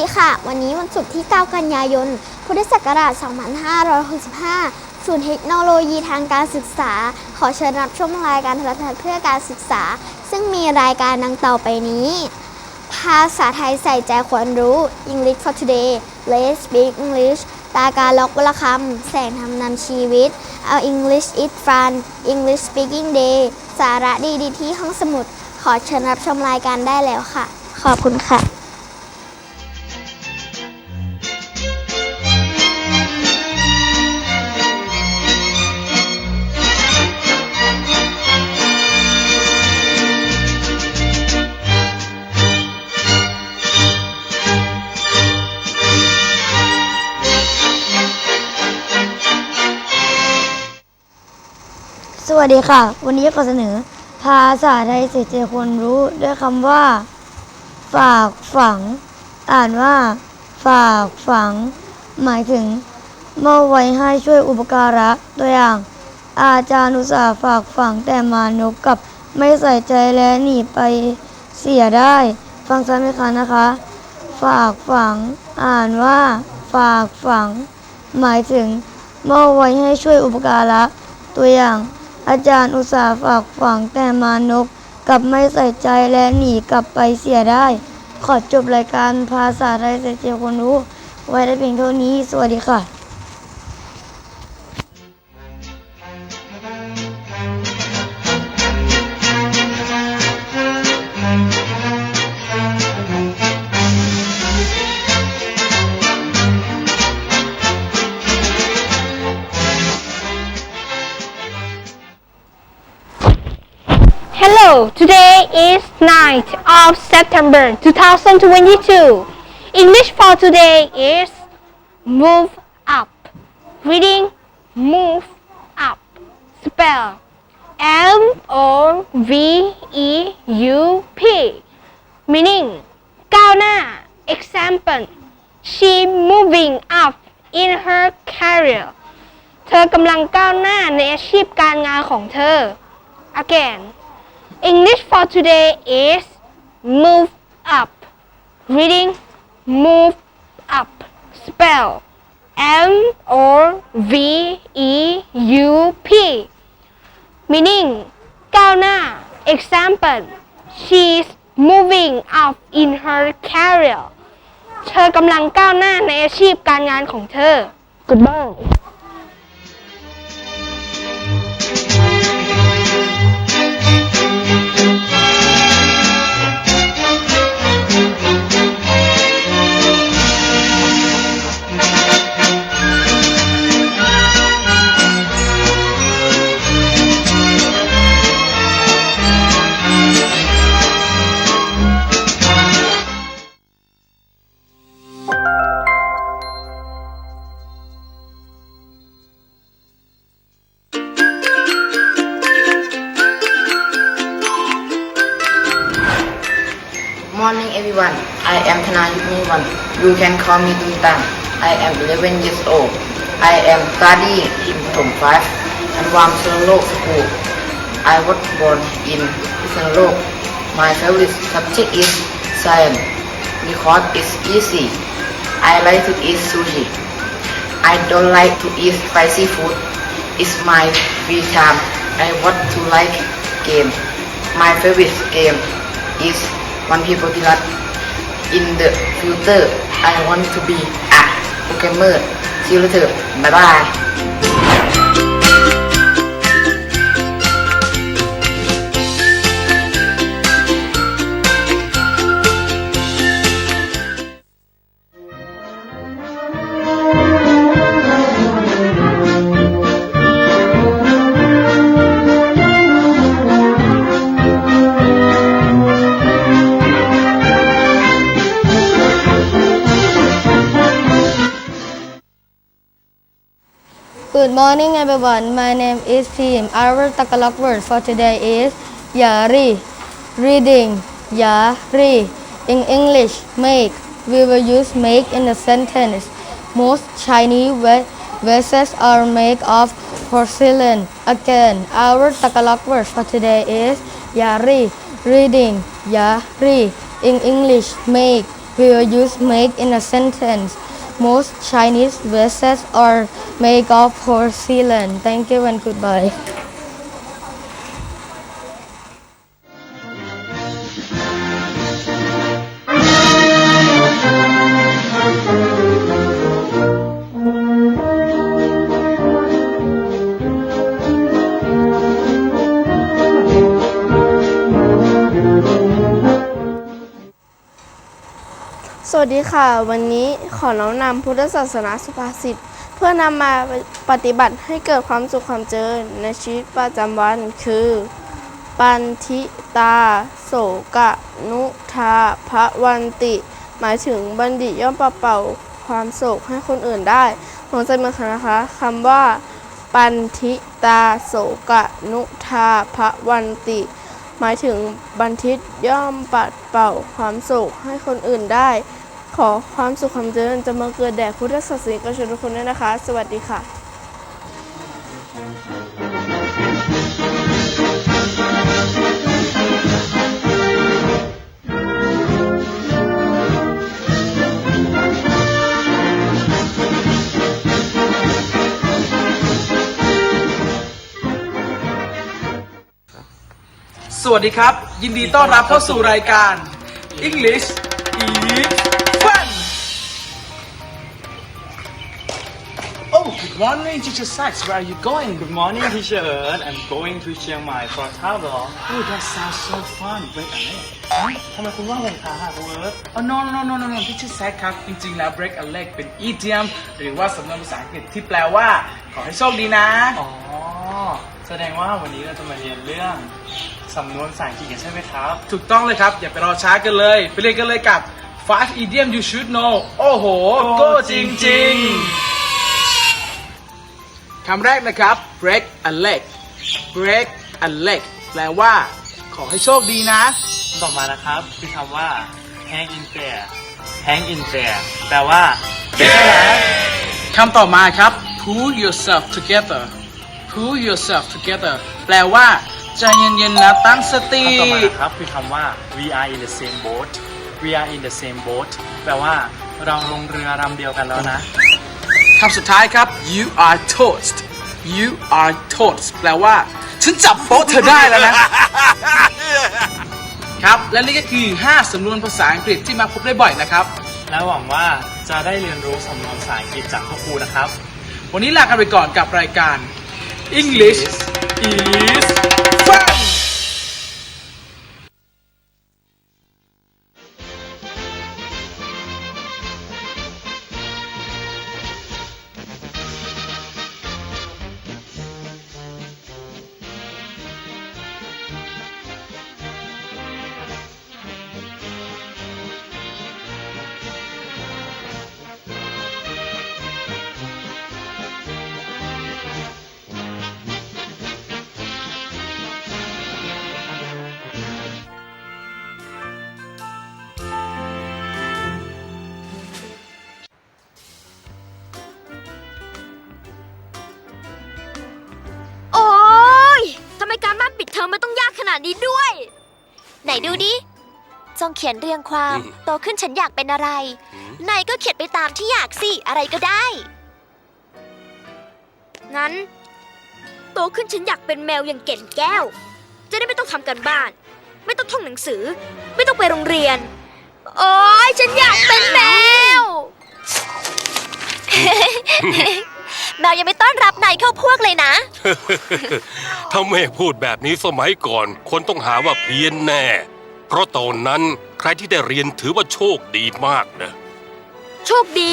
ดีค่ะ วันนี้วันศุกร์ที่ 9 กันยายน พุทธศักราช 2565 ศูนย์เทคโนโลยีทางการศึกษา ขอเชิญรับชมรายการโทรทัศน์เพื่อการศึกษา ซึ่งมีรายการดังต่อไปนี้ ภาษาไทยใส่ใจควรรู้ English for today Let's speak English ตาการล็อกวลคำแสงทำนำชีวิต Our English is fun English speaking day สาระดีๆที่ห้องสมุด ขอเชิญรับชมรายการได้แล้วค่ะ ขอบคุณค่ะ วัสดีค่ะ วันนี้ขอเสนอ ภาษาไทยเศรษฐควรรู้ ด้วยคำว่า ฝากฝัง อ่านว่า ฝากฝัง หมายถึงมอบไว้ให้ช่วยอุปการะตัวอย่าง อาจารย์อุตสาห์ฝากฝังแต่มานกกับไม่ใส่ใจและหนีไปเสียได้ ฟังซ้ำอีกครั้งนะคะ ฝากฝัง อ่านว่า ฝากฝัง หมายถึงมอบไว้ให้ช่วยอุปการะตัวอย่าง อาจารย์อุตสาห์ฝากฝังแต่มานกกลับไม่ใส่ใจและหนีกลับไปเสียได้ ขอจบรายการภาษาไทยเสียวคนรู้ ไว้ได้เพียงเท่านี้ สวัสดีค่ะ today is 9th of September 2022. English for today is move up. Reading move up. Spell M O V E U P. Meaning ก้าวหน้า Example she moving up in her career เธอกำลังก้าวหน้าในอาชีพการงานของเธอ Again English for today is move up. Reading move up. Spell M O V E U P. Meaning ก้าวหน้า Example She's moving up in her career. เธอกำลังก้าวหน้าในอาชีพการงานของเธอ Goodbye. Good morning everyone. I am Thana Yukmiwan. You can call me Tuntang. I am 11 years old. I am studying in Tom 5 and Wam Lok School. I was born in Lok. My favorite subject is science because it's easy. I like to eat sushi. I don't like to eat spicy food. It's my free time. I want to like game. My favorite game is One People Pilat. In the future, I want to be a programmer. See you later. Bye bye. Good morning everyone. My name is Tim our Tagalog word for today is yari reading. Yari. In English make. We will use make in a sentence. Most Chinese va- vases are made of porcelain. Again our Tagalog word for today is yari reading. Yari. In English make. We will use make in a sentence? Most Chinese vases are made of porcelain. Thank you and goodbye. วัสดีค่ะ วันนี้ขอน้อมนำพุทธศาสนาสุภาษิตเพื่อนำมาปฏิบัติให้เกิดความสุขความเจริญในชีวิตประจำวันคือ ปันทิตา โสกะ นุทาพระวันติ หมายถึงบัณฑิตย่อมปะเป่าความโศกให้คนอื่นได้ผมจมาค่ะนะคะคำว่า ปันทิตา โสกะ นุทาพระวันติหมายถึงบันทิตย่อมปัดเป่าความโศกให้คนอื่นได้ ขอความสุขความเจริญจะมาเกิดแด่พุทธศาสนิกชนทุกคนด้วยนะคะ สวัสดีค่ะสวัสดีครับ ยินดีต้อนรับเข้าสู่รายการ English is Fun Oh good morning teacher Sachs where are you going Good morning, teacher Ern. I'm going to Chiang Mai for travel. Oh that sounds so fun break a leg ทำไมคุณว่าผมขาหักเวิร์ด Oh no no no no no teacher Sax ครับ จริงๆ แล้ว break a leg เป็น idiom หรือว่าสำนวนภาษาอังกฤษที่แปลว่า ขอให้โชคดีนะ อ๋อ แสดงว่าวันนี้เราจะมาเรียนเรื่องสำนวนภาษาอังกฤษกันใช่ไหมครับ ถูกต้องเลยครับ อย่าไปรอช้ากันเลย ไปเรียนกันเลยกับ five idiom you should know โอ้โหโก้โก้จจริริงงๆ คำแรกนะครับ break a leg break a leg แปลว่า ขอให้โชคดีนะ ต่อมานะครับ คือคำว่า hang in there hang in there แปลว่าเก็บไว้นะคำต่อมาครับ pull yourself together pull yourself together แปลว่าใจเย็นๆนะตั้งสติ คำต่อมานะครับคือคำว่า we are in the same boat we are in the same boat แปลว่าเราลงเรือลำเดียวกันแล้วนะ คำสุดท้ายครับ you are toast you are toast แปลว่า ฉันจับโป๊ะเธอได้แล้วนะ ครับ และนี่ก็คือ 5 สำนวนภาษาอังกฤษที่มาพบได้บ่อยนะครับ และหวังว่าจะได้เรียนรู้สำนวนภาษาอังกฤษจากพ่อครูนะครับ วันนี้ลากันไปก่อนกับรายการ English is นต้องยากขนาดนี้ด้วย ไหนดูดิ จงเขียนเรียงความโตขึ้นฉันอยากเป็นอะไรนายก็เขียนไปตามที่อยากสิ อะไรก็ได้งั้น โตขึ้นฉันอยากเป็นแมวอย่างเก่นแก้ว จะได้ไม่ต้องทำกันบ้าน ไม่ต้องท่องหนังสือ ไม่ต้องไปโรงเรียน โอ้ยฉันอยากเป็นแมว แมวยังไม่ต้อนรับนายเข้าพวกเลยนะ ถ้าแม่พูดแบบนี้สมัยก่อน คนต้องหาว่าเพี้ยนแน่ เพราะตอนนั้นใครที่ได้เรียนถือว่าโชคดีมากนะ โชคดี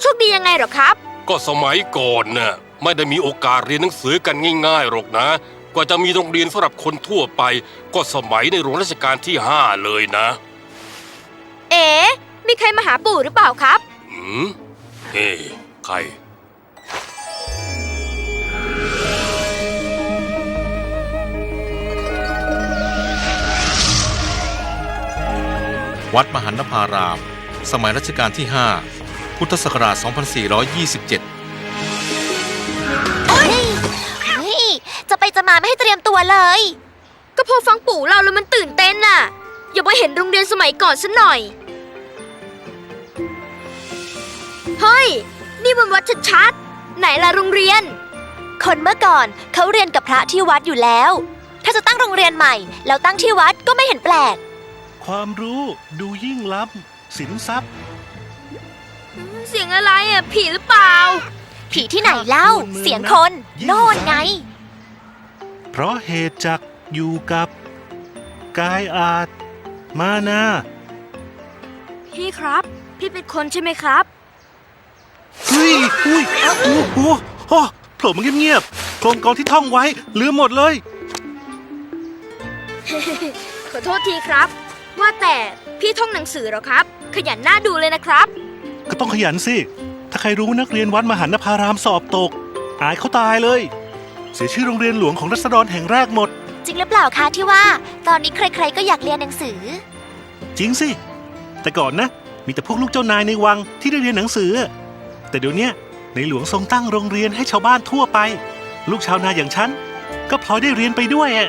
โชคดียังไงเหรอครับ ก็สมัยก่อนน่ะไม่ได้มีโอกาสเรียนหนังสือกันง่ายๆหรอกนะ กว่าจะมีโรงเรียนสำหรับคนทั่วไป ก็สมัยในหลวงรัชกาลที่ห้าเลยนะ เอ๋มีใครมาหาปู่หรือเปล่าครับหืมเฮ้ใคร วัดมหันนภาราม สมัยรัชกาลที่ 5 พุทธศักราช 2427 เฮ้ยเฮ้ย จะไปจะมาไม่ให้เตรียมตัวเลย ก็พอฟังปู่เล่าแล้วมันตื่นเต้นน่ะ อย่ามาเห็นโรงเรียนสมัยก่อนซะหน่อย เฮ้ย นี่มันวัดชัดๆ ไหนล่ะโรงเรียน คนเมื่อก่อนเขาเรียนกับพระที่วัดอยู่แล้ว ถ้าจะตั้งโรงเรียนใหม่ แล้วตั้งที่วัดก็ไม่เห็นแปลก ความรู้ดูยิ่งล้ำสินทรัพย์เสียงอะไรอะ ผีหรือเปล่า ผีที่ไหนเล่า เสียงคนโน่นไง เพราะเหตุจักอยู่กับ กายอาจ มานา พี่ครับ พี่เป็นคนใช่ไหมครับ เฮ้ยอุ้ยโอ้โหโอ้โผล่มาเงียบๆโครงกรที่ท่องไว้ลืมหมดเลย ขอโทษทีครับ ว่าแต่พี่ท่องหนังสือเหรอครับ ขยันหน้าดูเลยนะครับ ก็ต้องขยันสิ ถ้าใครรู้ว่านักเรียนวัดมหันนภารามสอบตก อายเขาตายเลย เสียชื่อโรงเรียนหลวงของรัษฎรแห่งแรกหมด จริงหรือเปล่าคะที่ว่า ตอนนี้ใครๆก็อยากเรียนหนังสือ จริงสิ แต่ก่อนนะ มีแต่พวกลูกเจ้านายในวังที่ได้เรียนหนังสือ แต่เดี๋ยวเนี้ยในหลวงทรงตั้งโรงเรียนให้ชาวบ้านทั่วไป ลูกชาวนาอย่างฉันก็พลอยได้เรียนไปด้วยอะ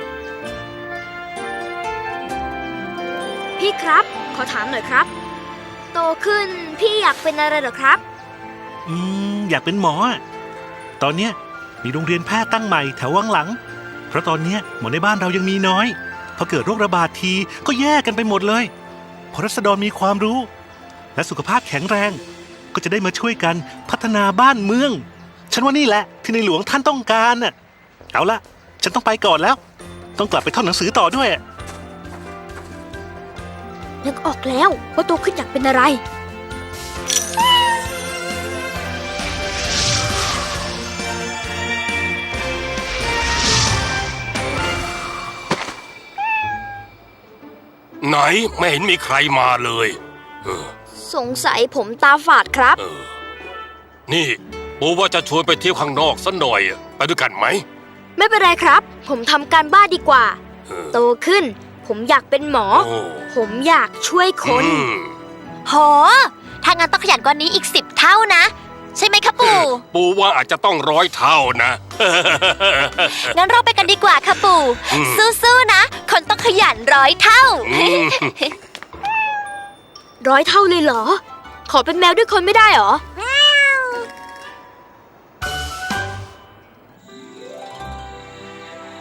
พี่ครับ ขอถามหน่อยครับ โตขึ้นพี่อยากเป็นอะไรเหรอครับ อืม อยากเป็นหมออะตอนเนี้ยมีโรงเรียนแพทย์ตั้งใหม่แถววังหลัง เพราะตอนเนี้ยหมอในบ้านเรายังมีน้อย พอเกิดโรคระบาดทีก็แย่กันไปหมดเลย พอรัษฎรมีความรู้ และสุขภาพแข็งแรง ก็จะได้มาช่วยกันพัฒนาบ้านเมือง ฉันว่านี่แหละที่ในหลวงท่านต้องการน่ะ เอาละฉันต้องไปก่อนแล้ว ต้องกลับไปท่องหนังสือต่อด้วยอะ นึกออกแล้วว่าโตขึ้นอยากเป็นอะไร ไหนไม่เห็นมีใครมาเลย เออ สงสัยผมตาฝาดครับ เออ นี่ปูว่าจะชวนไปเที่ยวข้างนอกสักหน่อยอะไปด้วยกันไหมไม่เป็นไรครับ ผมทำการบ้านดีกว่า เออ โตขึ้น ผมอยากเป็นหมอโอ้ผมอยากช่วยคนอืมโหถ้างั้นต้องขยันกว่านี้อีกสิบเท่านะ ใช่ไหมครับปู่ ปูว่าอาจจะต้องร้อยเท่านะ งั้นเราไปกันดีกว่าค่ะปู่อืมสู้ๆนะ คนต้องขยันร้อยเท่าอืมร้อยเท่าเลยเหรอ ขอเป็นแมวด้วยคนไม่ได้เหรอ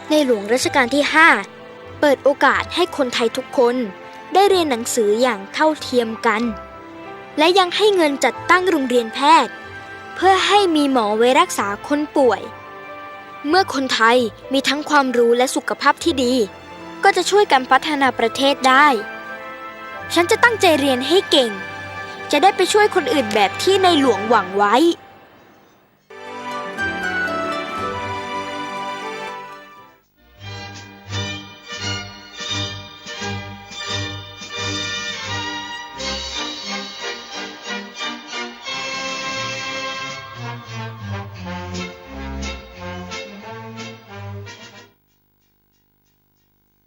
ในหลวงรัชกาลที่ 5 เปิดโอกาสให้คนไทยทุกคนได้เรียนหนังสืออย่างเท่าเทียมกัน และยังให้เงินจัดตั้งโรงเรียนแพทย์ เพื่อให้มีหมอไว้รักษาคนป่วย เมื่อคนไทยมีทั้งความรู้และสุขภาพที่ดี ก็จะช่วยกันพัฒนาประเทศได้ ฉันจะตั้งใจเรียนให้เก่ง จะได้ไปช่วยคนอื่นแบบที่ในหลวงหวังไว้